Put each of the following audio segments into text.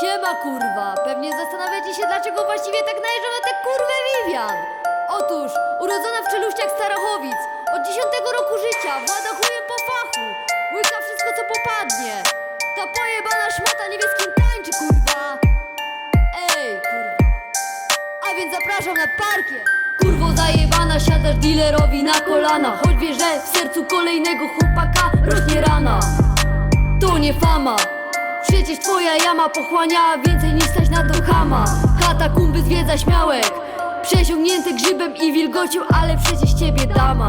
Siema kurwa, pewnie zastanawiacie się dlaczego właściwie tak najeżdżam na tę kurwę Vivian. Otóż, urodzona w czeluściach Starachowic, od 10 roku życia, włada chujem po fachu, łyka wszystko co popadnie. Ta pojebana szmata niebieskim tańczy kurwa. Ej kurwa, a więc zapraszam na parkiet. Kurwo zajebana, siadasz dealerowi na kolana, choć wiesz, że w sercu kolejnego chłopaka rośnie rana. To nie fama Przecież twoja jama pochłania więcej niż stać na to chama Katakumby zwiedza śmiałek Przesiągnięte grzybem i wilgocią, ale przecież ciebie dama.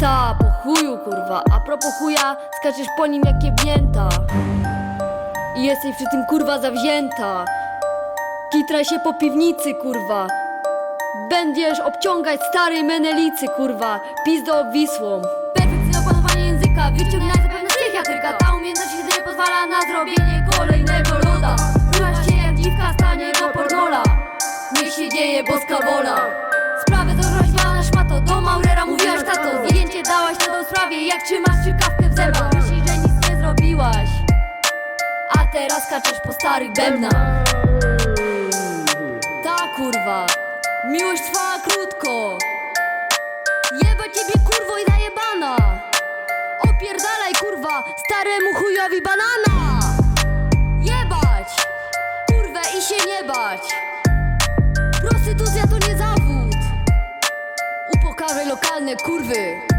Ta, po chuju kurwa, a propos chuja Skaczesz po nim jak jebnięta. I jesteś przy tym kurwa zawzięta. Kitraj się po piwnicy kurwa. Będziesz obciągać starej menelicy, kurwa. Pizdo opanowanie języka się dzieje boska wola. Sprawę założyłaś pana szmato Do Maurera mówiłaś tato. Zdjęcie dałaś na tą sprawie Jak trzymasz strzykawkę w zębach. Myślisz, że nic nie zrobiłaś? A teraz skaczesz po starych bębnach. Ta kurwa, miłość trwała krótko. Jeba ciebie kurwo i zajebana. Opierdalaj kurwa, staremu chujowi banana Upokarzaj lokalne kurwy